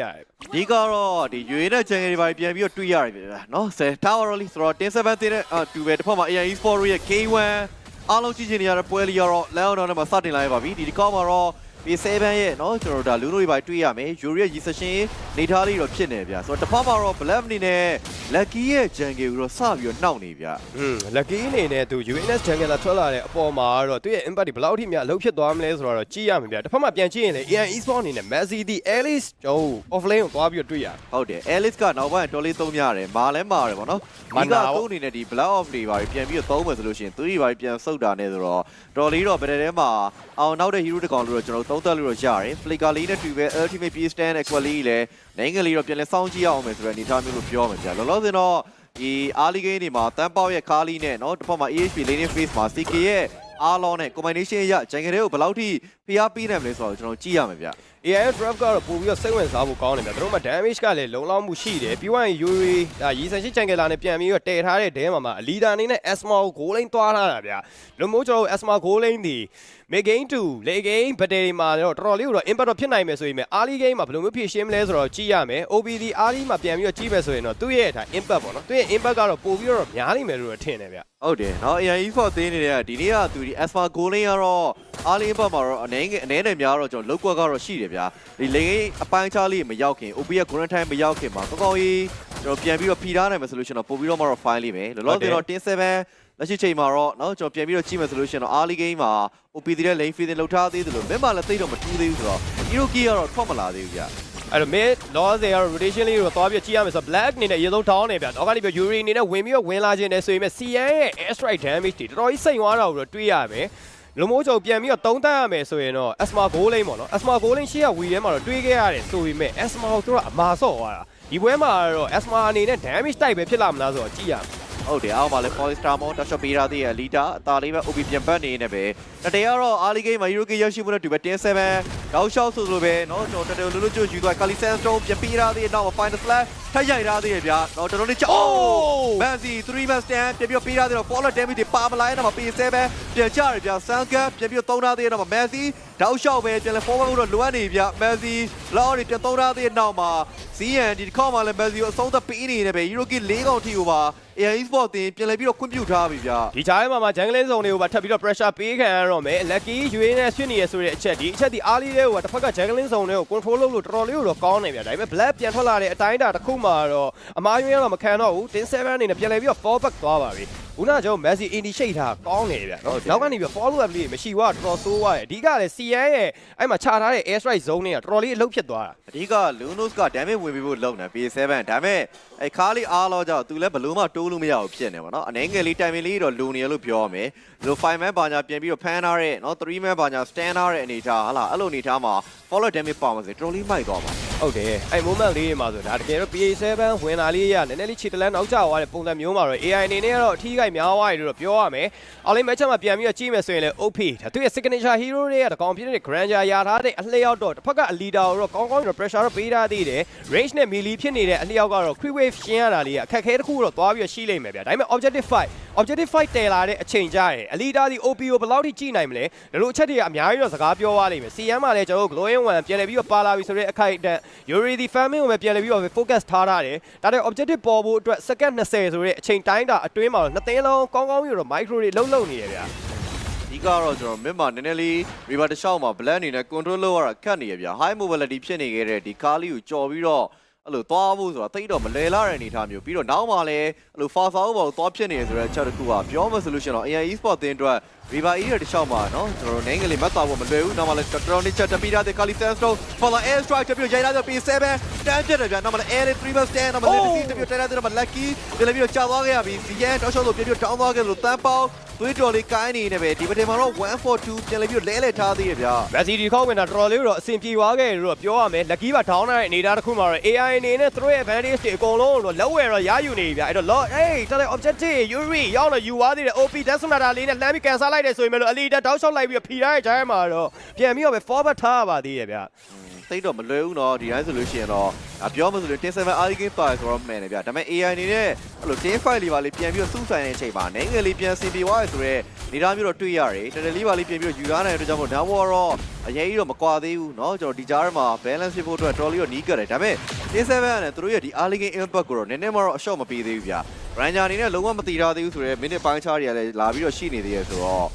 ရတယ်ဒီကတော့ဒီရွေနဲ့ချန်ကယ်တွေပါပြန်ပြီးတော့တွေ့ရတယ်ဗျာနော်ဆယ် Tower Rally ဆိုတော့10 7တဲ့အာတူပဲတစ်ဖက်မှာ AI Sport ရဲ့ K1 အားလုံးကြည့်ချင်နေရတဲ့ပွဲလီကတော့ Leon နဲ့မှာစတင်လာရပါပြီဒီဒီကောက်မှာတော့ P7 ရဲ့နော်ကျွန်တော်တို့ဒါလူနိုတွေပါတွေ့ရမယ်ယူရီရဲ့ Recession နေထားလေးတော့ဖြစ်နေဗျာဆိုတော့တစ်ဖက်မှာတော့ Black အနေနဲ့ Lucky ရဲ့ Jungle ကိုတော့စပြီးတော့နှောက်နေဗျာอืม lucky အနေနဲ့သူ UNS jungle ထွက်လာတဲ့အပေါ်မှာတော့သူရဲ့ impact တွေဘယ်လောက်ထိများအလုပ်ဖြစ်သွားမလဲဆိုတော့ကြည့်ရမှာဗျာတစ်ဖက်မှာပြန်ကြည့်ရင်လေ AI Esport အနေနဲ့ Messi ဒီ Alice ကျောင်း offlane ကိုသွားပြီးတော့တွေ့ရတယ်ဟုတ်တယ် Alice ကနောက်ပိုင်းတော်လေးသုံးရတယ်မာလဲမာတယ်ဗောနော်မာဒီကနာပေါ့သူ့အနေနဲ့ဒီ Black Off တွေပါပြန်ပြီးတော့သုံးမယ်ဆိုလို့ရှိရင်သူတွေပါပြန်ဆုတ်တာနဲ့ဆိုတော့တော်လေးတော့ဗတဲ့ထဲမှာအောင်နောက်တဲ့ hero တစ်ကောင်လို့တော့ကျွန်တော်သုံးသက်လို့တော့ရတယ် Flicker လေးနဲ့တူပဲ Ultimate Beast Stand နဲ့ Quality လည်းနိုင်ငံလေးတော့ပြန်လဲစောင်းကြည့်ရအောင်မယ်ဆိုတဲ့အနေအထားမျိုးလို့ပြောမှာကြာလောလောဆယ်တော့ဒီ early game တွေမှာတန်းပေါက်ရဲ့ကားလေးနဲ့เนาะတစ်ဖက်မှာ AHP laning phase မှာ CK ရဲ့အားလုံးနဲ့ combination ရဂျန်ကလေးကိုဘယ်လောက်ထိ ဖိအားပေးနိုင်မလဲဆိုတော့ကျွန်တော်ကြည့်ရမှာဗျ AIF draft ကတော့ပို့ပြီးတော့စိတ်ဝင်စားဖို့ကောင်းတယ်ဗျသူတို့မှာ damage ကလည်းလုံလောက်မှုရှိတယ်ပြီးတော့ Yuri ဒါရီဆန်ရှိချန်ကယ်လာနဲ့ပြန်ပြီးတော့တည်ထားတဲ့ဒဲမှာမှာအလီဒါအနေနဲ့ Asma ကို goal line သွားထားတာဗျလူမိုးကျွန်တော် Asma goal line ဒီ mid game to late game battle တွေမှာတော့တော်တော်လေးတော့ impact တော့ဖြစ်နိုင်မယ်ဆိုရင်ပဲ early game မှာဘယ်လိုမျိုးဖြည့်ရှင်းမလဲဆိုတော့ကြည့်ရမယ် OBD early မှာပြန်ပြီးတော့ကြည့်မယ်ဆိုရင်တော့သူ့ရဲ့ဒါ impact ပေါ့နော်သူ့ရဲ့ impact ကတော့ပို့ပြီးတော့များနိုင်မယ်လို့ထင်တယ်ဗျဟုတ်တယ်နော် AI E4 သေးနေတဲ့ကဒီနေ့ကသူဒီ Asma goal line ကတော့ အားလေးဘက်မှာတော့အနေငယ်အနေနဲ့များတော့ကျွန်တော်လောက်ကွက်ကတော့ရှိတယ်ဗျာဒီလိန်အပိုင်းချားလေးမရောက်ခင် OP ရဲ့ Grand Time မရောက်ခင်မှာကောင်းကောင်းကြီးကျွန်တော်ပြန်ပြီးတော့ဖြီထားနိုင်မယ်ဆိုလို့ရှိရင်တော့ပို့ပြီးတော့မှတော့ file လေးပဲလောလောဆယ်တော့10 7လက်ရှိချိန်မှာတော့เนาะကျွန်တော်ပြန်ပြီးတော့ကြည့်မယ်ဆိုလို့ရှိရင်တော့ early game မှာ OP တဲ့ lane feeding လောက်ထားသေးတယ်လို့မင်းမလည်းသိတော့မတူးသေးဘူးဆိုတော့ Hiroki ကတော့ထွက်မလာသေးဘူးဗျာ အဲ့တော့ mid loss တွေကတော့ rotation လေးကိုသွားပြီးကြည့်ရမယ်ဆိုတော့ black အနေနဲ့အရင်ဆုံး down နေဗျာတော့ကနေပြီး Yuri အနေနဲ့ဝင်ပြီးတော့ဝင်လာခြင်းနဲ့ဆိုရင် CN ရဲ့ air strike damage တွေတော်တော်ကြီးစိန်သွားတာကိုတော့တွေးရမယ် လူမိုးချုပ်ပြန်ပြီးတော့တုံးတက်ရမယ်ဆိုရင်တော့ asma goal lane ပေါ့နော် asma goal lane ရှေ့ကဝီထဲမှာတော့တွေးခဲ့ရတယ်ဆိုပေမဲ့ asma ကိုသူကအမာဆော့သွားတာဒီပွဲမှာတော့ asma အနေနဲ့ damage တိုက်ပဲဖြစ်လာမလားဆိုတော့ကြည့်ရမယ် ဟုတ်တယ်အောက်မှာလည်း Polystar မောတက်ရှော့ပေးရသေးရဲ့ leader အသာလေးပဲ OP ပြန်ပတ်နေနေပဲတတရတော့ early game မှာ Hiroki ရရှိမှုနဲ့တူပဲ10-7တောက်လျှောက်ဆိုလိုပဲเนาะကျွန်တော်တတလူလူကျွတ်ယူသွား Kali Sandstone ပြန်ပေးရသေးရဲ့နောက်မှာ Final Flash ထပ်ရိုက်ရသေးရဲ့ဗျာเนาะတော်တော်လေးချော Manzi 3 man stand ပြန်ပြီးတော့ပေးရသေးတော့ follow damage တွေပါမလာရဲ့နောက်မှာ P7 ပြန်ကြရဗျာ Sanka ပြန်ပြီးတော့သုံးထားသေးရဲ့နောက်မှာ Manzi တောက်လျှောက်ပဲပြန်လဲ forward လို့လိုအပ်နေဗျ Manzi လောက်တွေပြန်သုံးထားသေးရဲ့နောက်မှာ CN ဒီတစ်ခေါက်မှလည်း Manzi ကိုအဆုံးသတ်ပေးနေတယ်ပဲ Hiroki ၄កောင်ထိကိုပါ AI Sport တင်ပြန်လဲပြီးတော့ခွင့်ပြုထားပြီဗျာဒီကြားထဲမှာမှာ jungle ဇုံတွေကိုပါထပ်ပြီးတော့ pressure ပေးခံရတော့မယ် lucky ရွေးနေဖြစ်နေရဆိုတဲ့အချက်ဒီအချက်ဒီအားလေးတွေကိုတစ်ဖက်က jungle ဇုံတွေကို control လုပ်လို့တော်တော်လေးကိုတော့ကောင်းနေဗျာဒါပေမဲ့ black ပြန်ထွက်လာတဲ့အတိုင်းအတာတစ်ခုမှတော့အမားရွေးတော့မခံတော့ဘူး10-7အနေနဲ့ပြန်လဲပြီးတော့ fall back သွားပါပြီခုနကကျွန်တော် Messi initiate ထားကောင်းနေဗျာနော်နောက်ကနေပြီး follow up လေးမရှိဘူးကတော်တော်ဆိုးသွားတယ်အဓိကလည်း CN ရန်ရဲ့အဲ့မှာခြာထားတဲ့ air strike zone တွေကတော်တော်လေးအလုပ်ဖြစ်သွားတာအဓိက Lunos က damage ဝင်ပြီးဖို့လုပ်နေ P7 ဒါပေမဲ့အဲ့ခါလေးအားလို့ကြောင့်သူလည်းဘလို့မှတိုးလို့မရဘူးဖြစ်နေပါတော့အနေငယ်လေး timing လေးတော့လိုနေရလို့ပြောရမယ်ဒီလို5 man ဘာညာပြင်ပြီးတော့ဖမ်းထားတဲ့နော်3 man ဘာညာ stand ထားတဲ့အနေထားဟလာအဲ့လိုအနေထားမှာ follow damage ပါမှာစေတော်တော်လေးမိုက်သွားပါ ဟုတ်တယ်အဲ့ moment လေးတွေမှာဆိုဒါတကယ်တော့ PA7 ဝင်လာလေးရနည်းနည်းလေးခြေတလန်းနောက်ကျသွားတဲ့ပုံစံမျိုးမှာတော့ AI အနေနဲ့ကတော့အထီးကိုက်များသွားတယ်လို့ပြောရမယ်အော်လေး match မှာပြန်ပြီးတော့ကြည့်မယ်ဆိုရင်လည်း OP ဒါသူရဲ့ signature hero တွေကတကောင်ဖြစ်တဲ့ Granger ရာထားတဲ့အလျောက်တော့တစ်ဖက်က leader ကိုတော့ကောင်းကောင်းတော့ pressure တော့ပေးထားသေးတယ် range နဲ့ melee ဖြစ်နေတဲ့အလျောက်ကတော့ quick wave ရှင်းရတာလေးကအခက်ခဲတစ်ခုတော့သွားပြီးတော့ရှိလိမ့်မယ်ဗျာဒါပေမဲ့ objective fight objective fight တည်လာတဲ့အချိန်ကြရဲအလီဒါဒီ OP ကိုဘယ်လောက်ထိကြည့်နိုင်မလဲဒါလိုအချက်တွေကအများကြီးတော့စကားပြောသွားလိမ့်မယ် CM မှာလည်းကျွန်တော်တို့ glowing one ပြန်လည်ပြီးတော့ပါလာပြီဆိုတဲ့အခိုက်အတန့် Yuri the famine ကိုပဲပြန်လည်ပြီးတော့ focus ထားထားတယ်ဒါတဲ့ objective ပေါ်ဖို့အတွက် second 20ဆိုတဲ့အချိန်တိုင်းတာအတွင်းမှာတော့နှစ်သိန်းလုံးကောင်းကောင်းပြီးတော့ micro တွေလှုပ်လှုပ်နေရဗျာဒီကတော့ကျွန်တော်မြင့်မှာနည်းနည်းလေး river တစ်လျှောက်မှာ black အနေနဲ့ control လုပ်ရတာခက်နေရဗျာ high mobility ဖြစ်နေခဲ့တဲ့ဒီကားလေးကိုကြော်ပြီးတော့ အဲ့လိုသွားဖို့ဆိုတာတိတ်တော့မလဲလာတဲ့အနေအထားမျိုးပြီးတော့နောက်မှလည်းအဲ့လို Farsa ဘောကိုသွားဖြစ်နေတယ်ဆိုတဲ့အချက်တစ်ခုကပြောမဆိုလို့ရှိရင်တော့ AI Esport တင်းအတွက် River E ရဲ့တစ်ချောင်းမှာနော်ကျွန်တော်တို့နိုင်ငံလေးမတ်သွားဖို့မလွယ်ဘူးနောက်မှလည်း Tron ချက်တပိတာတဲ့ Kali Sandstone Fala Air Strike တပြီးရိုက်လာတဲ့ P7 တန်းပြတယ်ဗျာနောက်မှလည်း Air နဲ့ Tribal Stand နောက်မှလည်း C တပြီးတိုက်လာတဲ့ Lucky ဒီလိုပြီးတော့ကြာသွားခဲ့ရပြီ Zian တောက်ချောလို့ပြပြတောင်းသွားခဲ့လို့တန်းပေါင်း သွေးတော်လေးကိုင်းနေနေပဲဒီပထမတော့142ပြန်လည်းပြီးတော့လဲလဲထားသေးရဗျာမက်ဆီဒီခေါက်ဝင်တာတော်တော်လေးတော့အဆင်ပြေသွားခဲ့တယ်လို့ပြောရမယ်။ lucky ပါ down တဲ့အနေအထားတစ်ခုမှာတော့ AI အနေနဲ့သူတို့ရဲ့ advantage တွေအကုန်လုံးတော့လက်ဝယ်တော့ရယူနေပြီဗျာ။အဲ့တော့ lot အေးတော်တဲ့ objective Yuri ရောက်တော့ယူသွားသေးတယ် OP Desmata လေးနဲ့လှမ်းပြီးကန်ဆာလိုက်တယ်ဆိုရင်လည်းအလီတက်တောက်လျှောက်လိုက်ပြီးဖီထားတဲ့ကြားထဲမှာတော့ပြန်ပြီးတော့ပဲ forward ထားရပါသေးရဲ့ဗျာ သိတော့မလွယ်ဘူးเนาะဒီတိုင်းဆိုလို့ရှိရင်တော့ဒါပြောမှဆိုလို့107 early game fire ဆိုတော့မှန်တယ်ဗျာဒါပေမဲ့ AI အနေနဲ့အဲ့လို10 file လေးပါလေးပြန်ပြီးတော့စုဆိုင်တဲ့အချိန်မှာနိုင်ငံလေးပြန်စင်ပြေသွားရဆိုတော့ နေသားမျိုးတော့တွေ့ရတယ်တရလေးပါလေးပြင်ပြီးတော့ယူရနိုင်တဲ့အတွက်ကြောင့်မို့ down wall တော့အရင်ကြီးတော့မကွာသေးဘူးเนาะကျွန်တော်ဒီကြားထဲမှာ balance ဖြစ်ဖို့အတွက်တော်လေးတော့နီးကတ်တယ်ဒါပေမဲ့ T7 နဲ့သူတို့ရဲ့ဒီ early game impact ကိုတော့နည်းနည်းမှတော့အရှော့မပေးသေးဘူးဗျာ Ranger အနေနဲ့လုံးဝမတီထားသေးဘူးဆိုတော့ minute ပိုင်းခြားတွေကလည်းလာပြီးတော့ရှိနေသေးရဆိုတော့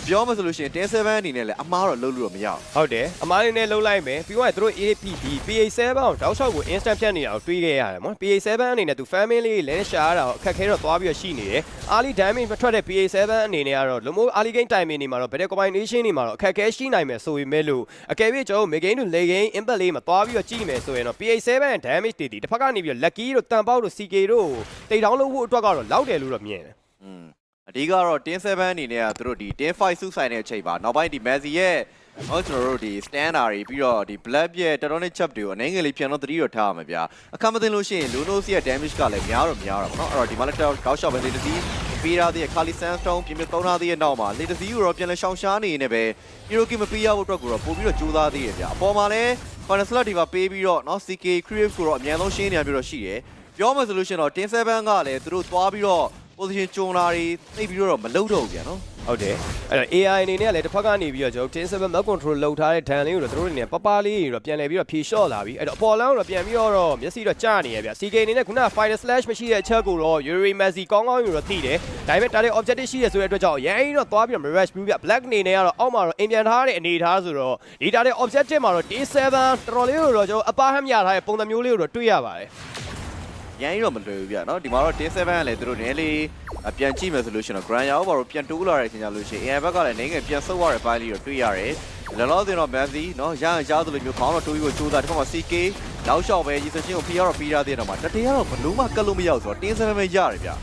အပြောမှဆိုလို့ရှိရင် T7 အနေနဲ့လည်းအမားတော့လုံးလို့တော့မရဘူးဟုတ်တယ်အမားလေးနဲ့လှုပ်လိုက်မယ်ပြီးတော့သူတို့ APD PA7 ကိုတောက်လျှောက်ကို instant ဖြတ်နေတာကိုတွေးခဲ့ရတယ်ပေါ့ PA7 အနေနဲ့သူ family လေးလဲရှာရတာကိုအခက်ခဲတော့သွားပြီးတော့ရှိနေတယ် early damage မထွက်တဲ့ PA7 အနေနဲ့ကတော့လုံးမိုး early game timing နေမှာတော့ better combination နေမှာတော့အခက်ခဲရှိနိုင်မယ်ဆိုပေမဲ့လို့အကယ်၍ကျွန်တော် mid game တို့ late game impact လေးမှာသွားပြီးတော့ကြည့်မယ်ဆိုရင်တော့ PA7 damage တွေဒီတစ်ဖက်ကနေပြီးတော့ lucky တို့တန်ပေါက်တို့ CK တို့တိတ်တောင်းလို့ဖို့အတွက်ကတော့လောက်တယ်လို့တော့မြင်တယ်อืม အဓိကတော့10 7အနေနဲ့ကသူတို့ဒီ10 5စုဆိုင်တဲ့အချိန်ပါနောက်ပိုင်းဒီ Messi ရဲ့ဟောကျွန်တော်တို့ဒီ standard တွေပြီးတော့ဒီ black ရဲ့ tectonic chap တွေကိုအနေငယ်လေးပြန်တော့သတိတော့ထားရမှာဗျာအခက်မသိလို့ရှိရင် Lunos ရဲ့ damage ကလည်းများတော့များတော့ဗောနော်အဲ့တော့ဒီမှာလည်းတောက်တောက်ရှော့ပဲလေတစီပေးရသေးရဲ့ Kali Sandstone ပြင်ပြသုံးထားသေးရဲ့နောက်မှာလေတစီကိုတော့ပြန်လဲရှောင်ရှားနေနေပဲ Hiroki မပေးရဖို့အတွက်ကိုတော့ပို့ပြီးတော့ကြိုးစားသေးရဲ့ဗျာအပေါ်မှာလည်း final slot ဒီမှာပေးပြီးတော့နော် CK Crave ကိုတော့အမြန်ဆုံးရှင်းနေရပြီးတော့ရှိတယ်ပြောမှဆိုလို့ရှိရင်တော့10 7ကလည်းသူတို့သွားပြီးတော့ position ကျုံလာတွေသိပြီးတော့မလုံတော့ဘူးဗျာနော်ဟုတ်တယ်အဲ့တော့ AI အနေနဲ့ကလည်းတစ်ဖက်ကနေပြီးတော့ကျွန်တော်10 7 map control လောက်ထားတဲ့ဒန်လေးကိုတော့တို့အနေနဲ့ပပလေးတွေတော့ပြန်လဲပြီးတော့ဖြေလျှော့လာပြီအဲ့တော့အပေါ်လမ်းကိုတော့ပြန်ပြီးတော့မျက်စိတော့ကျနေရဗျ CK အနေနဲ့ခုနက fighter slash မရှိတဲ့အချက်ကိုတော့ Yuri Messi ကောင်းကောင်းယူတော့သိတယ်ဒါပေမဲ့ target objective ရှိရဆိုတဲ့အတွက်ကြောင့်ရိုင်းတော့သွားပြီးတော့ mirage blue ဗျ black အနေနဲ့ကတော့အောက်မှာတော့အင်ပြန်ထားတဲ့အနေထားဆိုတော့ဒီ target objective မှာတော့ D7 တော်တော်လေးကိုတော့ကျွန်တော်အပါဟမ်ရထားတဲ့ပုံစံမျိုးလေးကိုတော့တွေ့ရပါတယ် ရန်ကြီးတော့မလွယ်ဘူးဗျာနော်ဒီမှာတော့10 7ကလည်းသူတို့နည်းလေးအပြန်ကြည့်မယ်ဆိုလို့ရှိရင်တော့ grand ရောက်ပါတော့ပြန်တိုးလာတဲ့အချိန်ကြလို့ရှိရင် AI ဘက်ကလည်းနေငယ်ပြန်ဆုတ်ရတဲ့ပိုင်းလေးတော့တွေ့ရတယ်လောလောဆယ်တော့ Messi နော်ရရင်ကြားသလိုမျိုးခေါင်းတော့တိုးပြီးတော့ကြိုးစားတစ်ခါမှ CK လောက်လျှောက်ပဲရီစချင်းကိုဖီရတော့ဖီရသေးတယ်တော့မှတတေးကတော့ဘလုံးမကတ်လို့မရဘူးဆိုတော့10 7ပဲရတယ်ဗျာ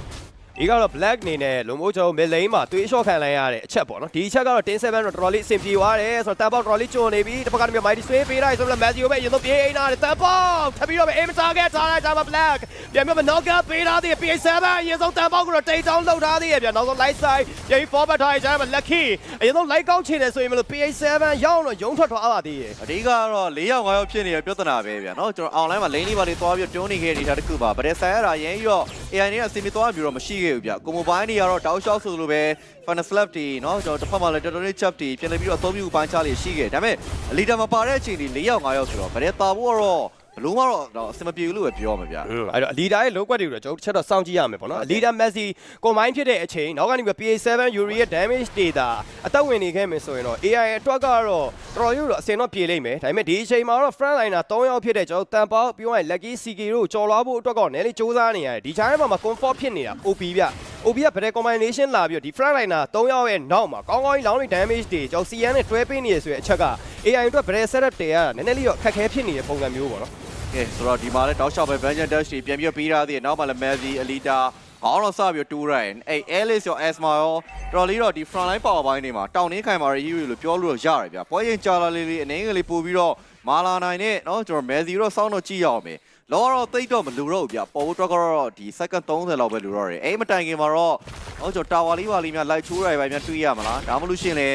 ဒီကတော့ black အနေနဲ့လုံမိုးကျော် mid lane မှာတွေးလျှော့ခံလိုက်ရတဲ့အချက်ပေါ့နော်ဒီအချက်ကတော့10 7တော့တော်တော်လေးအဆင်ပြေသွားတယ်ဆိုတော့တန်ပေါက်တော်တော်လေးကျွန်းနေပြီတစ်ဖက်ကတည်းက mighty sway ပေးလိုက်ဆိုတော့ Messi ကိုပဲအရင်ဆုံးပြေးအိမ်လာတယ်တန်ပေါက်ထပ်ပြီးတော့ပဲ aim target ထားလိုက်တာမှာ black ပြန်ပြီးတော့ knock out ပေးထားသေးတယ် PA7 အရင်ဆုံးတန်ပေါက်ကိုတော့တိတ်တောင်းလှုပ်ထားသေးတယ်ဗျနောက်ဆုံး light side ပြန်ပြီး forward ထားရကြမှာ lucky အရင်ဆုံး light ကောက်ချင်တယ်ဆိုရင်မလို့ PA7 ရောက်တော့ရုံထွက်သွားပါသေးတယ်အဓိကတော့၄ယောက်၅ယောက်ဖြစ်နေတဲ့ပြဿနာပဲဗျာနော်ကျွန်တော် online မှာ lane လေးပါလေးသွားပြီးတွန်းနေခဲ့နေတာတခုပါဗတဲ့ဆိုင်ရတာရရင်ပြီးတော့ AI နဲ့အစီအမီသွားပြီးတော့မရှိခဲ့ဘူးဗျကိုမိုဘိုင်းတွေကတော့တောက်လျှောက်ဆိုလိုပဲ final slap တွေနော်ကျွန်တော်တစ်ဖက်မှာလည်း tectonic chap တွေပြန်လည်ပြီးတော့အသုံးပြုပိုင်းခြားလေးရှိခဲ့ဒါပေမဲ့အလီတာမပါတဲ့အချိန်ဒီ၄ယောက်၅ယောက်ဆိုတော့ဗတဲ့တာဖို့ကတော့ဘ လုံးမတော့တော့အစမပြေဘူးလို့ပဲပြောမှာဗျာအဲ့တော့ leader ရဲ့ low quad တွေကိုတော့ကျွန်တော်တစ်ချက်တော့စောင့်ကြည့်ရမယ်ပေါ့နော် leader Messi combine ဖြစ်တဲ့အချိန်နောက်ကနေပြီး PA7 Yuri ရဲ့ damage data အသက်ဝင်နေခဲ့မယ်ဆိုရင်တော့ AI ရဲ့အတွက်ကတော့တော်တော်ရို့တော့အစင်တော့ပြေလိမ့်မယ်ဒါပေမဲ့ဒီအချိန်မှာတော့ front liner 3ယောက်ဖြစ်တဲ့ကျွန်တော်တန်ပေါက်ပြီးတော့ lucky CK တို့ကြော်လွားဖို့အတွက်ကတော့နည်းလေးစူးစမ်းနေရတယ်ဒီချားထဲမှာ comfort ဖြစ်နေတာ OP ဗျ OP က better combination လာပြီးတော့ဒီ front liner 3ယောက်ရဲ့နောက်မှာကောင်းကောင်းကြီးလောင်းနေ damage တွေကျွန်တော် CN နဲ့တွဲပေးနေရဆိုတဲ့အချက်က AI အတွက် better setup တည်ရတာနည်းနည်းလေးတော့အခက်ခဲဖြစ်နေတဲ့ပုံစံမျိုးပေါ့နော် ကဲဆိုတော့ဒီမှာလည်းတောက်လျှောက်ပဲ Vengeance Dash တွေပြန်ပြီးတော့ပေးထားသေးတယ်နောက်မှလည်း Messi Alita ခေါင်းတော့စပြီးတော့တူးရိုင်းအဲ့ Alice ရော Asma ရောတော်တော်လေးတော့ဒီ front line power ပိုင်းတွေမှာတောင်းနှင်းခိုင်မာတဲ့ hero လို့ပြောလို့ရတယ်ဗျာပွဲရင်ကြာလာလေးလေးအနေငယ်လေးပို့ပြီးတော့မာလာနိုင်နဲ့เนาะကျွန်တော် Messi တော့စောင်းတော့ကြည့်ရအောင်မယ်လောကတော့တိတ်တော့မလူတော့ဘူးဗျပေါ်ဖို့တော့ကတော့ဒီ second 30လောက်ပဲလူတော့တယ်အဲ့မတိုင်ခင်မှာတော့ဟောကျွန်တော်တာဝါလေးပါလေးများလိုက်ချိုးရိုင်ပိုင်းများတွေးရမလားဒါမှမဟုတ်ရှင်လေ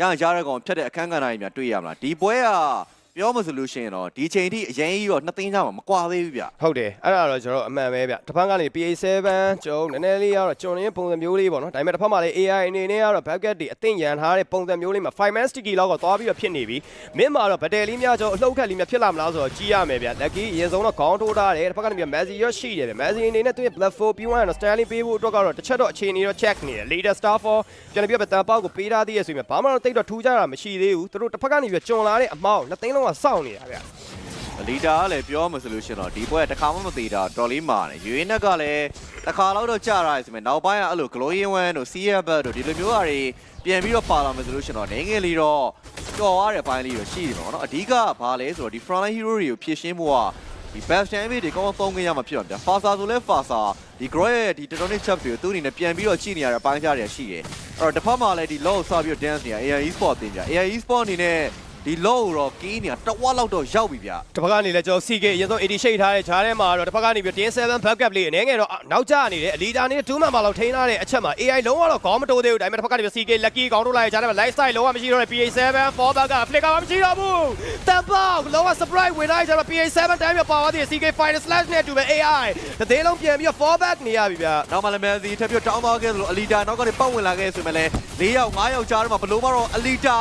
ရရရတဲ့ကောင်ဖြတ်တဲ့အခန်းကဏ္ဍကြီးများတွေးရမလားဒီပွဲက ပြောမှဆိုလို့ရှိရင်တော့ဒီချိန်ထိအရင်ကြီးတော့နှစ်သိန်းကြမှာမကွာသေးဘူးဗျဟုတ်တယ်အဲ့ဒါတော့ကျွန်တော်အမှန်ပဲဗျတစ်ဖက်ကနေ PA7 ကျွန်တော်နည်းနည်းလေးကတော့ကျွန်တော်ရင်းပုံစံမျိုးလေးပေါ့နော်ဒါပေမဲ့တစ်ဖက်မှာလည်း AI အနေနဲ့ကတော့ bucket တွေအသင့်ရန်ထားတဲ့ပုံစံမျိုးလေးမှာ5 man sticky လောက်တော့သွားပြီးတော့ဖြစ်နေပြီမင်းမှာတော့ဗတယ်လေးများကျွန်တော်အလှုပ်ခက်လေးများဖြစ်လာမလားဆိုတော့ကြည့်ရမယ်ဗျ lucky အရင်ဆုံးတော့ခေါင်းထိုးထားတယ်တစ်ဖက်ကနေပြ Messi ရောရှိတယ်ဗျ Messi အနေနဲ့သူ့ရဲ့ black 4ပြီးသွားရင်တော့ Stanley ပေးဖို့အတွက်ကတော့တစ်ချက်တော့အခြေအနေတော့ check နေတယ် leader star for ပြန်ပြီးတော့တန်ပေါက်ကိုပေးထားသေးရဆိုရင်ဘာမှတော့တိတ်တော့ထူးကြတာမရှိသေးဘူးသူတို့တစ်ဖက်ကနေပြကျွန်လာတဲ့အမောက်နှစ်သိန်းလုံးကစောင့်နေတာဗျလီတာကလည်းပြောမှဆိုလို့ရှိရင်တော့ဒီပွဲကတစ်ခါမှမသေးတာတော်လေးမာတယ်ယူရင်းနက်ကလည်းတစ်ခါတော့တော့ကြာတာဆိုပေမဲ့နောက်ပိုင်းကအဲ့လို glowing one တို့ CF တို့ဒီလိုမျိုးဟာတွေပြန်ပြီးတော့ပါလာမယ်ဆိုလို့ရှိရင်တော့နေငယ်လေးတော့ကြော်ရတဲ့ပိုင်းလေးတော့ရှိတယ်ပေါ့နော်အဓိကဘာလဲဆိုတော့ဒီ frontline hero တွေကိုဖြည့်ရှင်းဖို့ကဒီ best champion တွေကောင်းကောင်းသုံးခဲ့ရမှာဖြစ်မှာဗျာ Fasa ဆိုလဲ Fasa ဒီ grow ရဲ့ဒီ tectonic chap တွေကိုသူ့အနေနဲ့ပြန်ပြီးတော့ကြည့်နေရတဲ့အပိုင်းခြားတွေရှိတယ်အဲ့တော့တစ်ဖက်မှာလည်းဒီ low စပြီးတော့ dance နေရ AI Esport တင်ကြ AI Esport အနေနဲ့ ဒီ low ကိုတော့ကီးနေတာတဝက်လောက်တော့ရောက်ပြီဗျတစ်ဖက်ကနေလည်းကျွန်တော် CK အရင်ဆုံး80ရှိတ်ထားတဲ့ဂျားထဲမှာတော့တစ်ဖက်ကနေပြီးတင်း7 backup လေးအနေငယ်တော့နောက်ကျနေတယ်အလီဒါနေတဲ့2မှန်ပါလောက်ထိန်းထားတဲ့အချက်မှာ AI လုံးဝတော့ခေါင်းမတိုးသေးဘူးဒါပေမဲ့တစ်ဖက်ကနေပြီး CK lucky ခေါင်းတိုးလိုက်ဂျားထဲမှာ light side လုံးဝမရှိတော့တဲ့ PA7 4 back က flick ကမရှိတော့ဘူးတမ်ပေါက်လုံးဝ surprise ဝင်လိုက်ဂျားမှာ PA7 တိုင်းပြပါသွားသေးတယ် CK final slash နဲ့အတူပဲ AI တသေးလုံးပြန်ပြီးတော့4 back နေရပြီဗျာနောက်မှလည်းမယ်စီထပ်ပြီးတောင်းသွားခဲ့သလိုအလီတာနောက်ကနေပတ်ဝင်လာခဲ့ဆိုမှလည်း၄ယောက်၅ယောက်ကြားထဲမှာဘလို့မတော့အလီတာ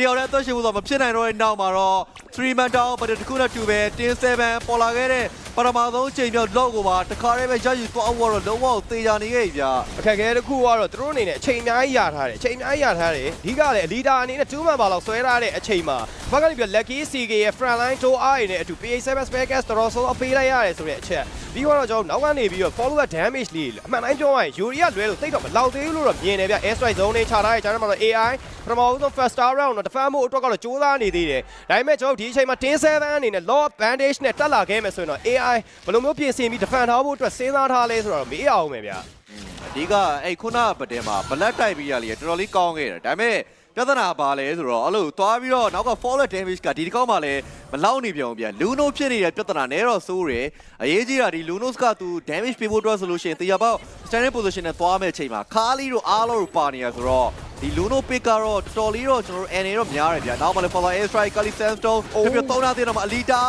တယောက်တည်းအသက်ရှင်ဖို့ဆိုမဖြစ်နိုင်တော့တဲ့နောက်မှာတော့3 man down ဘတ်တခုနဲ့တူပဲတင်း7ပေါ်လာခဲ့တဲ့ပထမဆုံးချိန်မြောက်လောက်ကိုပါတခါတည်းပဲရယူသွားဖို့တော့လုံးဝသေချာနေခဲ့ပြီဗျာအခက်အခဲတစ်ခုကတော့သူတို့အနေနဲ့အချိန်အများကြီးရထားတယ်အချိန်အများကြီးရထားတယ်အဓိကလည်းအလီဒါအနေနဲ့2မှန်ပါလောက်ဆွဲထားတဲ့အချိန်မှာဘက်ကနေပြီး lucky CK ရဲ့ front line toe eye နဲ့အတူ PA7 spare gas တော်တော်ဆိုးအပေးလိုက်ရတယ်ဆိုတဲ့အချက်ပြီးတော့ကျွန်တော်နောက်ကနေပြီးတော့ follower damage လေးအမှန်တိုင်းပြောရရင် Yuri ကလွဲလို့တိတ်တော့မလောက်သေးဘူးလို့တော့မြင်တယ်ဗျ air strike zone နဲ့ခြာထားတဲ့ဂျာတ်မှာတော့ AI ပထမဆုံး first star round တော့ defend ဖို့အတွက်ကတော့စူးစမ်းနေသေးတယ်ဒါပေမဲ့ကျွန်တော်ဒီအချိန်မှာ10-7အနေနဲ့ law bandage နဲ့တက်လာခဲ့မယ်ဆိုရင်တော့ AI ဘယ်လိုမျိုးပြင်ဆင်ပြီး defend ထားဖို့အတွက်စဉ်းစားထားလဲဆိုတော့မေးအောင်မယ်ဗျအဓိကအဲ့ခုနကပတဲမှာ black တိုက်ပြီးရလေတော်တော်လေးကောင်းခဲ့တယ်ဒါပေမဲ့ပြဿနာပါလဲဆိုတော့အဲ့လိုသွားပြီးတော့နောက်က forward damage ကဒီတစ်ခေါက်မှလည်းမလောက်နေပြန်ဘူးဗျလူနိုဖြစ်နေတဲ့ပြဿနာနဲ့တော့စိုးတယ်အရေးကြီးတာဒီလူနိုစ်ကသူ damage ပေးဖို့အတွက်ဆိုလို့ရှိရင်တရားပေါက် standing position နဲ့သွားမဲ့အချိန်မှာခါလီတို့အားလုံးတို့ပါနေရဆိုတော့ ဒီလူနို pick ကတော့တော်တော်လေးတော့ကျွန်တော်တို့ NA တော့များတယ်ဗျနောက်မှလည်း follow air strike kali sandstone ပြပြသုံးထားသေးတော့မှ alita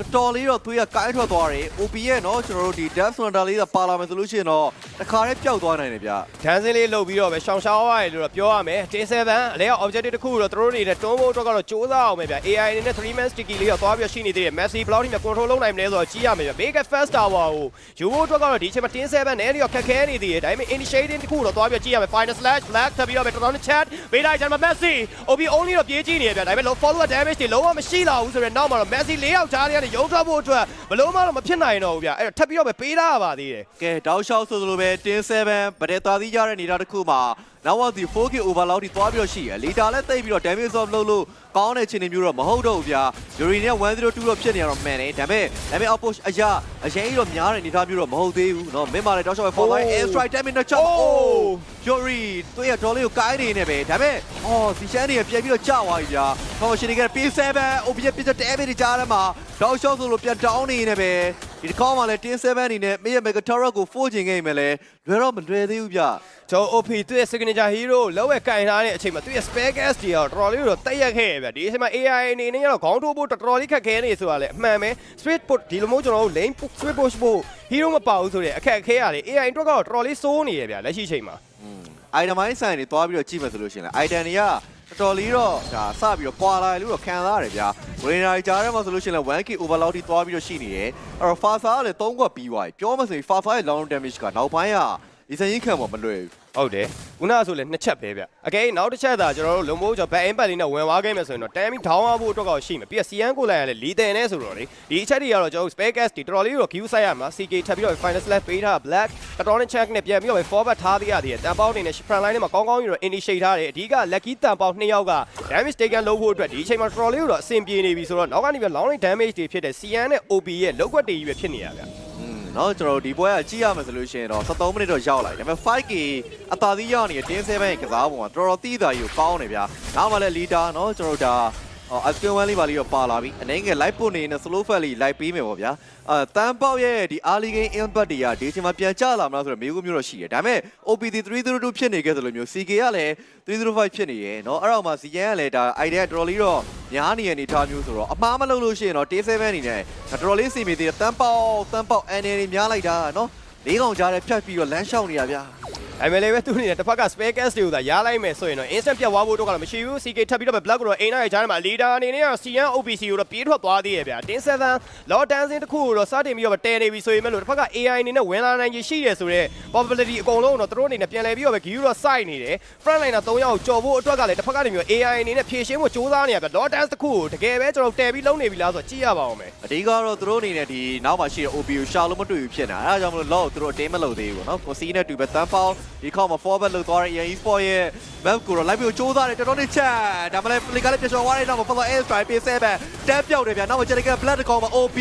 တော်တော်လေးတော့သွေးကကိုင်းထွက်သွားတယ် OP ရဲ့နော်ကျွန်တော်တို့ဒီ death center လေးကပါလာမယ်ဆိုလို့ရှိရင်တော့တခါတည်းပျောက်သွားနိုင်တယ်ဗျဒန်းစင်းလေးလှုပ်ပြီးတော့ပဲရှောင်ရှောင်းရတယ်လို့တော့ပြောရမယ်တင်း7အလဲက objective တစ်ခုတော့သူတို့အနေနဲ့တွန်းဖို့အတွက်ကတော့စူးစမ်းအောင်ပဲဗျ AI အနေနဲ့3 man sticky လေးတော့သွားပြီးရှိနေသေးတယ် Messi ဘယ်လောက်ထိများ control လုပ်နိုင်မလဲဆိုတော့ကြည့်ရမယ်ဗျ Mega Fast Tower ကိုယူဖို့အတွက်ကတော့ဒီအချိန်မှာတင်း7နဲ့တော့ခက်ခဲနေသေးတယ်ဒါပေမဲ့ initiating တစ်ခုတော့သွားပြီးကြည့်ရမယ် final slash black ထပ်ပြီးတော့ပဲတော်တော်နဲ့ chat ပေးလိုက်ကြမှာ Messi OB only တော့ပြေးကြည့်နေရဗျဒါပေမဲ့ follow damage တွေလုံးဝမရှိလာဘူးဆိုတော့နောက်မှာတော့ Messi ၄ယောက်ကြားထဲကနေရုံထွက်ဖို့အတွက်ဘလို့မှတော့မဖြစ်နိုင်တော့ဘူးဗျအဲ့တော့ထပ်ပြီးတော့ပဲပေးထားရပါသေးတယ် ကဲတောက်လျှောက်ဆိုသလိုပဲတင်း7ဗတဲ့သားသီးကြတဲ့နေတာတစ်ခုမှာနောက်ဝစီ 4K overload ဒီသွားပြီးတော့ရှိရလီတာလည်းတိတ်ပြီးတော့ damage off လုပ်လို့ကောင်းတဲ့ခြေနေမျိုးတော့မဟုတ်တော့ဘူးဗျာ Yuri နဲ့102တော့ဖြစ်နေရတော့မှန်တယ်ဒါပေမဲ့ဒါပေမဲ့ outpush အရာအရင်ကြီးတော့များတဲ့အနေထားမျိုးတော့မဟုတ်သေးဘူးเนาะမင်းပါလေတောက်လျှောက်ပဲ for line air strike damage နဲ့ chop oh Yuri သူရဲ့ dolly ကိုကိုင်းနေနေပဲဒါပေမဲ့အော်စီရှန်တွေကပြန်ပြီးတော့ကြာသွားပြီဗျာ promotion တွေက P7 OP ရဲ့ပြစ်တဲ့ damage တွေကြားထဲမှာတောက်လျှောက်ဆိုလို့ပြန် down နေနေပဲဒီတစ်ခေါက်မှလည်းတင်း7အနေနဲ့မင်းရဲ့ Megatara ကို4ကျင်ခဲ့ရင်လည်းလွယ်တော့မလွယ်သေးဘူးဗျကျွန်တော် OP သူ့ရဲ့ signature hero လောက်ဝဲကင်ထားတဲ့အချိန်မှာသူ့ရဲ့ spare gas တွေတော့တော်တော်လေးတော့တက်ရက်ခဲ့ရဗျဒီအချိန်မှာ AI အနေနဲ့ကတော့ခေါင်းထိုးဖို့တော်တော်လေးခက်ခဲနေဆိုတာလေအမှန်ပဲ split put ဒီလိုမျိုးကျွန်တော်တို့ lane split push ဖို့ hero မပါဘူးဆိုတဲ့အခက်အခဲရတယ် AI အတွက်ကတော့တော်တော်လေးစိုးနေရဗျလက်ရှိချိန်မှာ အိုင်တမိုင်းဆိုင်တွေသွားပြီးတော့ကြည့်မယ်ဆိုလို့ရှိရင်လည်းအိုင်တန်တွေကတော်တော်လေးတော့ဒါစပြီးတော့ကွာလာတယ်လို့တော့ခံစားရတယ်ဗျာဝရင်နာကြားထဲမှာဆိုလို့ရှိရင်လည်း 1k overload ထိသွားပြီးတော့ရှိနေတယ်အဲ့တော့ Fasa ကလည်း3ခွက်ပြီးသွားပြီပြောမှဆိုရင် Fasa ရဲ့ long damage ကနောက်ပိုင်းက ဒီစရင်ခံမှာမလွယ်ဘူးဟုတ်တယ်ခုနကဆိုလဲနှစ်ချက်ပဲဗျအကဲနောက်တစ်ချက်သာကျွန်တော်တို့လုံမိုးကျော် back impact လေးနဲ့ဝင်သွားခဲ့မယ်ဆိုရင်တော့ timing down ရဖို့အတွက်ကောရှိမယ်ပြီးတော့ CN ကိုလိုက်ရလဲလီတယ်နဲ့ဆိုတော့လေဒီအချက်တွေကတော့ကျွန်တော်တို့ spare gas တွေတော်တော်လေးတော့ queue ဆိုင်ရမှာ CK ထပ်ပြီးတော့ final slash ပေးထား black တော်တော်နဲ့ check နဲ့ပြန်ပြီးတော့ forward ထားသေးရသေးတယ်တန်ပေါင်းနေနဲ့ front line ထဲမှာကောင်းကောင်းကြီးတော့ initiate ထားတယ်အဓိက lucky တန်ပေါင်း2ယောက်က damage taken လုပ်ဖို့အတွက်ဒီအချိန်မှာတော်တော်လေးတော့အဆင်ပြေနေပြီဆိုတော့နောက်ကနေပြီး long range damage တွေဖြစ်တဲ့ CN နဲ့ OP ရဲ့လောက်ွက်တွေကြီးပဲဖြစ်နေရဗျอืม เนาะကျွန်တော်တို့ဒီပွဲကကြည့်ရမယ်ဆိုလို့ရှိရင်တော့73မိနစ်တော့ရောက်လာပြီဒါပေမဲ့ 5k အသာသီးရောက်နေတဲ့တင်း7ရဲ့ကစားပုံကတော်တော်တီးတာကြီးကိုကောင်းနေဗျာနောက်မှလည်း leader เนาะကျွန်တော်တို့ဒါ အော်အစကင်ဝမ်လေးပါလေးတော့ပါလာပြီအနေငယ် live ပို့နေနေ slow fat လေး live ပေးမယ်ပေါ့ဗျာအဲတန်ပေါက်ရဲ့ဒီ early game impact တွေကဒီအချိန်မှာပြန်ကျလာမလားဆိုတော့မျိုးမျိုးတော့ရှိတယ်ဒါပေမဲ့ OPT 302ဖြစ်နေခဲ့သလိုမျိုး CK ကလည်း305ဖြစ်နေရယ်เนาะအဲ့တော့မှ CK ကလည်းဒါ idea တော်တော်လေးတော့များနေရအနေထားမျိုးဆိုတော့အမှားမလုပ်လို့ရှိရင်တော့ T7 အနေနဲ့တော်တော်လေးစီမီသေးတယ်တန်ပေါက်တန်ပေါက် NA တွေများလိုက်တာเนาะလေးကောင်ကြားထဲဖြတ်ပြီးတော့လမ်းလျှောက်နေတာဗျာ ဒါပေမဲ့လည်းပဲသူနေတဲ့တစ်ဖက်က spare gas တွေကိုသာရားလိုက်မယ်ဆိုရင်တော့ instant ပြတ်သွားဖို့တော့ကတော့မရှိဘူး CK ထပ်ပြီးတော့ပဲ black ကိုတော့အိမ်နိုင်ကြားထဲမှာ leader အနေနဲ့က CN OPC ကိုတော့ပြေးထွက်သွားသေးရဲ့ဗျာတင်း7 law dancing တစ်ခုကိုတော့စတင်ပြီးတော့တဲနေပြီဆိုရင်မဲ့လို့တစ်ဖက်က AI အနေနဲ့ဝင်လာနိုင်ရရှိရဆိုတော့ probability အကုန်လုံးတော့သူတို့အနေနဲ့ပြန်လဲပြီးတော့ပဲ Gyu တော့ site နေတယ် front liner 3ယောက်ကြော်ဖို့အတွက်ကလည်းတစ်ဖက်ကလည်းမျိုး AI အနေနဲ့ဖြည့်ရှင်းဖို့စူးစမ်းနေရဗျာ law dance တစ်ခုကိုတကယ်ပဲကျွန်တော်တဲပြီးလုံးနေပြီလားဆိုတော့ကြည့်ရပါအောင်မယ်အဓိကတော့သူတို့အနေနဲ့ဒီနောက်မှာရှိတဲ့ OP ကိုရှာလို့မတွေ့ဘူးဖြစ်နေတာအဲဒါကြောင့်မလို့လော့သူတို့အတင်းမလုပ်သေးဘူးပေါ့နော်ကိုစီနဲ့တူပဲတန်ပေါက်ဒီခေါက်မှာ forward လုပ်သွားတဲ့ EA Sport ရဲ့ map ကိုတော့ live ကိုစူးစမ်းတယ်တော်တော်လေးချက်ဒါမှလည်း flick ကလည်းပြချော်သွားတဲ့နောက်မှာ follow air strike ပေး7တက်ပြောက်တယ်ဗျာနောက်မှာ Jericho blood တကောင်မှာ OP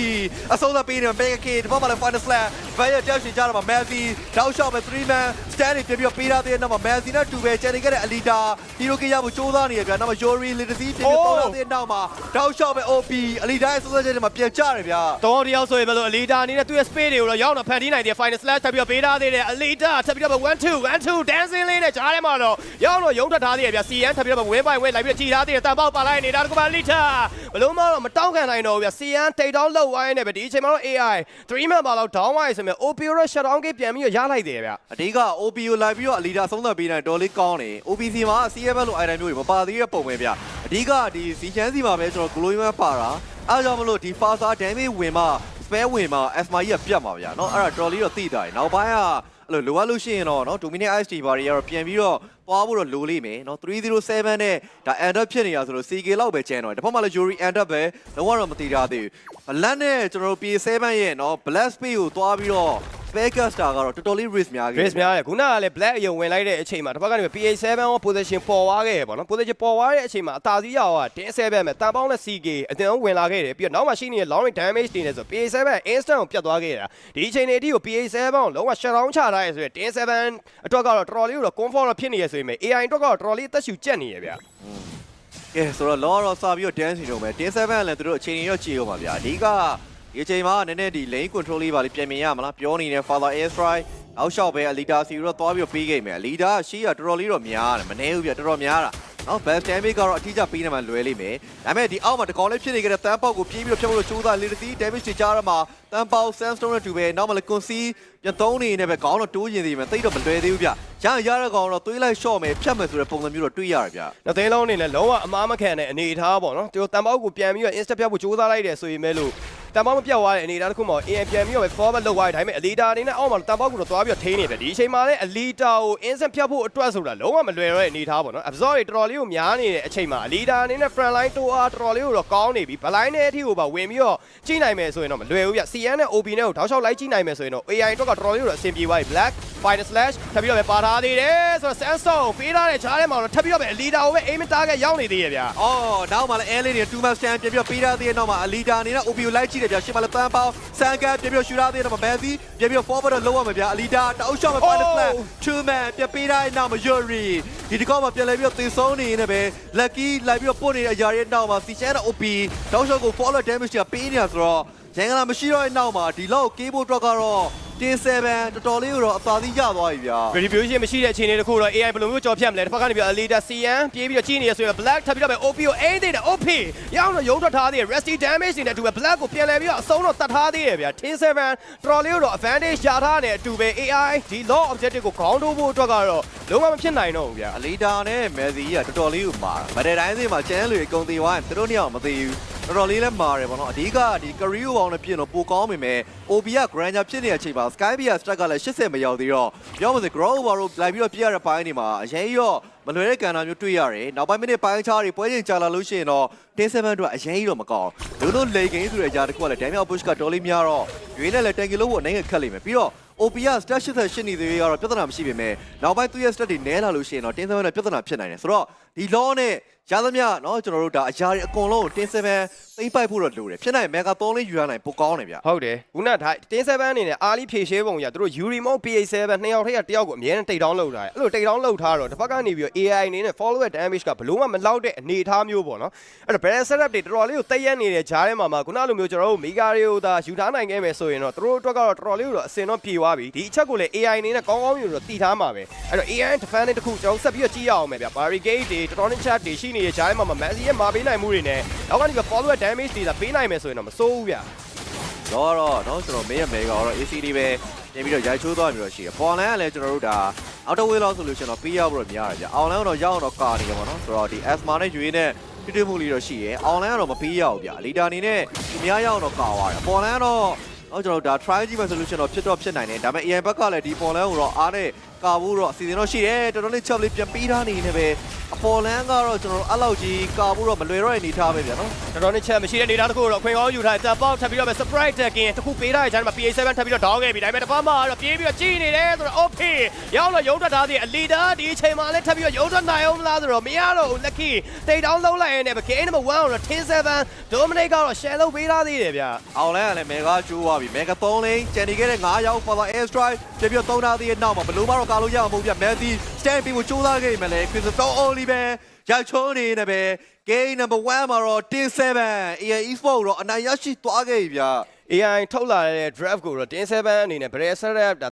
အဆုံးသတ်ပေးနေ Mega K ဒီဘက်မှာလည်း final slash ဘယ်ရတောက်ရှင်ကြတော့မှာ Messi တောက်ရှော့မဲ့3 man stand တွေပြပြပေးထားတဲ့နောက်မှာ Messi နဲ့တူပဲချန်နေခဲ့တဲ့အလီတာဟီရိုကီယာကိုစူးစမ်းနေရဗျာနောက်မှာ Yori Litasi ပြပြပေါ်လာတဲ့နောက်မှာတောက်လျှောက်ပဲ OP အလီတာရဲ့စူးစမ်းချက်တွေမှာပြန်ကြတယ်ဗျာတော်တယောက်ဆိုရင်ဘယ်လိုအလီတာအနေနဲ့သူ့ရဲ့ space တွေကိုတော့ရောက်တော့ဖန်တီးနိုင်တယ် final slash ထပ်ပြီးတော့ပေးထားသေးတယ်အလီတာထပ်ပြီးတော့1 2 1 2 dancing လေးနဲ့ကြားထဲမှာတော့ရောက်တော့ရုံးထွက်ထားသေးတယ်ဗျ CN ထပ်ပြီးတော့ဝဲပိုင်ဝဲလိုက်ပြီးတော့ကြည်ထားသေးတယ်တန်ပေါက်ပါလိုက်နေတာတကဘာအလီတာဘလို့မှတော့မတောင်းခံနိုင်တော့ဘူးဗျ CN တိတ်တောင်းလောက်ဝိုင်းနေပဲဒီအချိန်မှာတော့ AI 3 man ပါလောက် down ဝိုင်းဆိုမြ OP ရော shut down ကိပြန်ပြီးတော့ရလိုက်တယ်ဗျ အဓိက OP ကိုလိုက်ပြီးတော့အလီတာဆုံးသက်ပေးနိုင်တော်လေးကောင်းတယ် OPC မှာ CFL လို့ item မျိုးတွေမပါသေးတဲ့ပုံပဲဗျအဓိကဒီစီချမ်းစီမှာပဲကျွန်တော် glowing ပါတာအားကြောင့်မလို့ဒီ faster damage ဝင်မှ spare ဝင်မှ asma ကြီးကပြတ်မှာဗျာเนาะအဲ့ဒါတော်လေးတော့သိတာတယ်နောက်ပိုင်းက အဲ့လိုလိုအပ်လို့ရှိရင်တော့နော် Dominate IST ဘာတွေကတော့ပြန်ပြီးတော့ပွားဖို့တော့လိုလိမ့်မယ်နော်307နဲ့ဒါ end up ဖြစ်နေရဆိုလို့ CK လောက်ပဲကျန်တော့တယ်တစ်ဖက်မှာလည်း Yuri end up ပဲလုံးဝတော့မတည်ကြသေးဘူး Black နဲ့ကျွန်တော်တို့ P7 ရဲ့နော် Black Speed ကိုသွားပြီးတော့ spare caster ကတော့တော်တော်လေး risk များခဲ့ Grace များတယ်ခုနကလည်း black အယုံဝင်လိုက်တဲ့အချိန်မှာတစ်ဖက်ကနေ PA7 ရော position ပေါ်သွားခဲ့ရပေါ့နော် position ပေါ်သွားတဲ့အချိန်မှာအသာစီးရအောင်က10 7မဲ့တန်ပေါင်းနဲ့ CK အတင်အောင်ဝင်လာခဲ့တယ်ပြီးတော့နောက်မှရှိနေတဲ့ long range damage တွေနဲ့ဆို PA7 instant ကိုပြတ်သွားခဲ့တာဒီအချိန်တွေအထိကို PA7 ကိုလုံးဝ shut down ချထားရဲဆိုရင်10 7အတွက်ကတော့တော်တော်လေးတော့ comfort တော့ဖြစ်နေရဆိုရင် AI အတွက်ကတော့တော်တော်လေးအသက်ရှူကျက်နေရဗျကဲဆိုတော့လောတော့စပြီးတော့ dance နေတော့မယ်တင်း7ကလည်းသူတို့အချိန်ကြီးတော့ကြည့်အောင်ပါဗျာအဓိက ဒီအချိန်မှာနည်းနည်းဒီ lane control လေးပါလေးပြင်မြင်ရမလားပြောနေတဲ့ father air strike အောက်လျှောက်ပဲအလီတာစီတော့သွားပြီးတော့ပေးခဲ့မယ်အလီတာရှေ့ကတော်တော်လေးတော့များတယ်မနေဘူးဗျတော်တော်များတာနော် best damage ကတော့အထီးကျပေးနေမှလွယ်လိမ့်မယ်ဒါပေမဲ့ဒီအောက်မှာတကောင်လေးဖြစ်နေကြတဲ့တန်းပေါက်ကိုပြေးပြီးတော့ဖြတ်ဖို့ကြိုးစားလေတီ damage တွေကြားရမှာတန်းပေါက် sandstone နဲ့တူပဲနောက်မှလည်း conceal ပြန်သုံးနေနေပဲခေါင်းတော့တိုးရင်သေးမယ်တိတ်တော့မလွယ်သေးဘူးဗျရရတဲ့ကောင်တော့သွေးလိုက် short မယ်ဖြတ်မယ်ဆိုတဲ့ပုံစံမျိုးတော့တွေ့ရတယ်ဗျနှစ်သိန်းလုံးအနေနဲ့လုံးဝအမားမခံတဲ့အနေအထားပေါ့နော်သူတန်ပေါက်ကိုပြန်ပြီးတော့ insta ပြတ်ဖို့စူးစမ်းလိုက်တယ်ဆိုရင်မဲလို့ တန်ပေါက်မပြတ်သွားတဲ့အနေအထားတစ်ခုမှာ AI ပြန်ပြီးတော့ forward လောက်သွားတယ်ဒါပေမဲ့အလီတာအနေနဲ့အောက်မှာတန်ပေါက်ကိုတော့သွားပြီးတော့ထိန်းနေတယ်ဒီအချိန်မှာလည်းအလီတာကို instant ဖြတ်ဖို့အတွက်ဆိုတာလုံးဝမလွယ်တော့တဲ့အနေအထားပေါ့နော် absorb တွေတော်တော်လေးကိုများနေတဲ့အချိန်မှာအလီတာအနေနဲ့ front line တိုးအားတော်တော်လေးကိုတော့ကောင်းနေပြီ blind နဲ့အထိကိုပါဝင်ပြီးတော့ကြည့်နိုင်မယ်ဆိုရင်တော့မလွယ်ဘူးဗျ CN နဲ့ OB နဲ့ကိုထောက်လျှောက်လိုက်ကြည့်နိုင်မယ်ဆိုရင်တော့ AI အတွက်ကတော်တော်လေးကိုတော့အဆင်ပြေသွားပြီ black final slash ထပ်ပြီးတော့ပဲပါထားသေးတယ်ဆိုတော့ Samsung ပေးထားတဲ့ချားထဲမှာတော့ထပ်ပြီးတော့ပဲအလီတာကိုပဲ aim target ရောက်နေသေးရဲ့ဗျအော်နောက်မှလည်းအဲလေးတွေ2 match stand ပြပြပေးထားသေးတဲ့နောက်မှာအလီတာအနေနဲ့ OPU လိုက်ကြည့်တယ်ဗျာရှင်းမလည်းပန်းပေါင်းဆန်ကန်ပြပြရှူထားသေးတဲ့နောက်မှာဘယ်စီပြပြ forward တော့လုံးဝမဗျာအလီတာတောက်ရှော့မှာ final flag 2 man ပြပေးထားတဲ့နောက်မှာ Yuri ဒီတကောက်မှာပြန်လဲပြီးတော့သေဆုံးနေနေပဲ lucky လိုက်ပြီးတော့ပို့နေတဲ့အရာရဲ့နောက်မှာ C chat နဲ့ OP တောက်ရှော့ကို follow damage ကပေးနေတာဆိုတော့ ရန်ကလာမရှိတော့တဲ့နောက်မှာဒီလောက် cable drop ကတော့တင်7တော်တော်လေးကိုတော့အသာစီးရသွားပြီဗျာ retribution မရှိတဲ့အခြေအနေတစ်ခုတော့ AI ဘယ်လိုမျိုးကြော်ဖြတ်မလဲတစ်ဖက်ကနေပြီး leader CN ပြေးပြီးတော့ကြီးနေရဆိုရင် black ထပ်ပြီးတော့ပဲ OP ကိုအိမ့်သေးတယ် OP ရောင်းတော့ရုံးထွက်ထားသေးတယ် rusty damage တွေနဲ့အတူပဲ black ကိုပြန်လဲပြီးတော့အဆုံးတော့တတ်ထားသေးတယ်ဗျာ10 7တော်တော်လေးတော့ advantage ရထားတဲ့အတူပဲ AI ဒီ law objective ကို ground ထိုးဖို့အတွက်ကတော့လုံးဝမဖြစ်နိုင်တော့ဘူးဗျာအလီတာနဲ့မယ်စီကြီးကတော်တော်လေးကိုမာတာဗတဲ့တိုင်းစီမှာကျန်းလူတွေအကုန်သေးသွားရင်သူတို့နှစ်ယောက်မသေးဘူး တော်တော်လေးလည်းမာတယ်ပေါ့နော်အဓိကဒီကရီယိုဘောင်းနဲ့ပြင်တော့ပိုကောင်းပေမဲ့ OB က Granger ဖြစ်နေတဲ့အချိန်မှာ Sky Beer Stack ကလည်း80မရောက်သေးတော့ပြောမစ Grow Over တို့လိုက်ပြီးတော့ပြရတဲ့ပိုင်းတွေမှာအရင်ရောမလွယ်တဲ့ကန်တာမျိုးတွေ့ရတယ်နောက်ပိုင်းမိနစ်ပိုင်းခြားတွေပွဲချင်းကြာလာလို့ရှိရင်တော့10-7အတွက်အရင်ကြီးတော့မကောင်းဘူးလို့လေဂိမ်းဆိုတဲ့အရာတစ်ခုကလည်း Daniel Bush ကတော်လေးများတော့ရွေးနဲ့လည်းတန်ကီလို့ဖို့အနေနဲ့ခက်လိမ့်မယ်ပြီးတော့ OP က stat 88နေသေးရောပြဿနာမရှိပေမဲ့နောက်ပိုင်းသူ့ရဲ့ stat တွေနဲလာလို့ရှိရင်တော့တင်း7နဲ့ပြဿနာဖြစ်နိုင်တယ်ဆိုတော့ဒီ law နဲ့ ရသမျှเนาะကျွန်တော်တို့ဒါအရာတွေအကုန်လုံးတင်း7 သိမ့်ပိုက်ဖို့တော့လိုတယ်ဖြစ်နိုင် mega 3လေးယူရနိုင်ပိုကောင်းတယ်ဗျဟုတ်တယ်ခုနဒါတင်း7အနေနဲ့အားလီဖြည့်ရှဲပုံကြီးကသူတို့ Yuri Mode PA7 နှစ်ယောက်ထက်ကတယောက်ကိုအမြဲတမ်းတိတ်တောင်းလုပ်ထားတယ်အဲ့လိုတိတ်တောင်းလုပ်ထားတော့တစ်ဖက်ကနေပြီးတော့ AI အနေနဲ့ follower damage ကဘလို့မှမလောက်တဲ့အနေအထားမျိုးပေါ့နော်အဲ့တော့ balance setup တွေတော်တော်လေးကိုတက်ရက်နေတဲ့ဂျားထဲမှာမှခုနလိုမျိုးကျွန်တော်တို့ mega တွေကိုသာယူထားနိုင်ခဲ့မယ်ဆိုရင်တော့သူတို့အတွက်ကတော့တော်တော်လေးကိုတော့အစင်တော့ပြေသွားပြီဒီအချက်ကိုလည်း AI အနေနဲ့ကောင်းကောင်းယူတော့တည်ထားမှာပဲအဲ့တော့ AI defense တစ်ခုကျွန်တော်ဆက်ပြီးတော့ကြည့်ရအောင်မယ်ဗျ barricade တွေတော်တော်လေး chat တွေရှိနေတဲ့ဂျားထဲမှာမှ Messi ရဲ့မာပေးနိုင်မှုတွေနဲ့နောက်ကနေပြီး follower damage တွေသာပေးနိုင်မယ်ဆိုရင်တော့မစိုးဘူးဗျာတော့တော့တော့ကျွန်တော်မေးရမယ်ကတော့ ACD ပဲတင်ပြီးတော့ရိုက်ချိုးသွားပြီးတော့ရှိတယ်ပေါ်လန်ကလည်းကျွန်တော်တို့ဒါ outer way လောက်ဆိုလို့ကျွန်တော်ပေးရောက်ပြီးတော့များတယ်ဗျာ online တော့ရောက်တော့ကာနေရပါတော့ဆိုတော့ဒီ asthma နဲ့ယူရင်းနဲ့တွေ့တွေ့မှုလေးတော့ရှိရယ် online ကတော့မပေးရောက်ဗျာ leader အနေနဲ့ဒီများရောက်တော့ကာသွားတယ်ပေါ်လန်ကတော့ဟုတ်ကျွန်တော်ဒါ try ကြည့်မယ်ဆိုလို့ကျွန်တော်ဖြစ်တော့ဖြစ်နိုင်တယ်ဒါပေမဲ့ AI ဘက်ကလည်းဒီပေါ်လန်ကိုတော့အားနဲ့ ကာဖို့တော့အစီအစဉ်တော့ရှိတယ်တော်တော်လေးချက်လေးပြန်ပေးထားနေနေပဲအပေါ်လန်းကတော့ကျွန်တော်တို့အဲ့လောက်ကြီးကာဖို့တော့မလွယ်တော့တဲ့အနေထားပဲဗျာနော်တော်တော်နဲ့ချက်မရှိတဲ့နေသားတစ်ခုတော့ခွင်ကောင်းယူထားတယ်တပ်ပေါက်ထပ်ပြီးတော့ပဲ surprise တက်ကင်တစ်ခုပေးထားတဲ့ဂျန်မှာ PA7 ထပ်ပြီးတော့ဒေါင်းခဲ့ပြီဒါပေမဲ့တစ်ပတ်မှတော့ပြေးပြီးတော့ကြီးနေတယ်ဆိုတော့ okay ရောက်တော့ရုံးထွက်ထားသေးတယ်အလီဒါဒီအချိန်မှာလည်းထပ်ပြီးတော့ရုံးထွက်နိုင်အောင်မလားဆိုတော့မရတော့ဘူး lucky တိတ်တောင်းလုံးလိုက်ရင်လည်း game number 1တော့10-7 Dominic ကတော့ share လုပ်ပေးထားသေးတယ်ဗျအောင်လန်းကလည်းမေဂါကျိုးသွားပြီမေဂါ3လိန်ကျန်နေခဲ့တဲ့9ရောက် for the air strike ပြပြသုံးထားသေးတဲ့နောက်မှာဘလို့မတော့ကာလို့ရအောင်မဟုတ်ဗျမက်ဆီ stand ပြီးကိုကျိုးသားခဲ့ပြီမယ်လေ Christopher only ပဲရိုက်ချုံးနေနေပဲ game number 1မှာတော့10-7 AE Sport တော့အနိုင်ရရှိသွားခဲ့ပြီဗျာ AI ထုတ်လာတဲ့ draft ကိုတော့10-7အနေနဲ့ Brazil ဒါ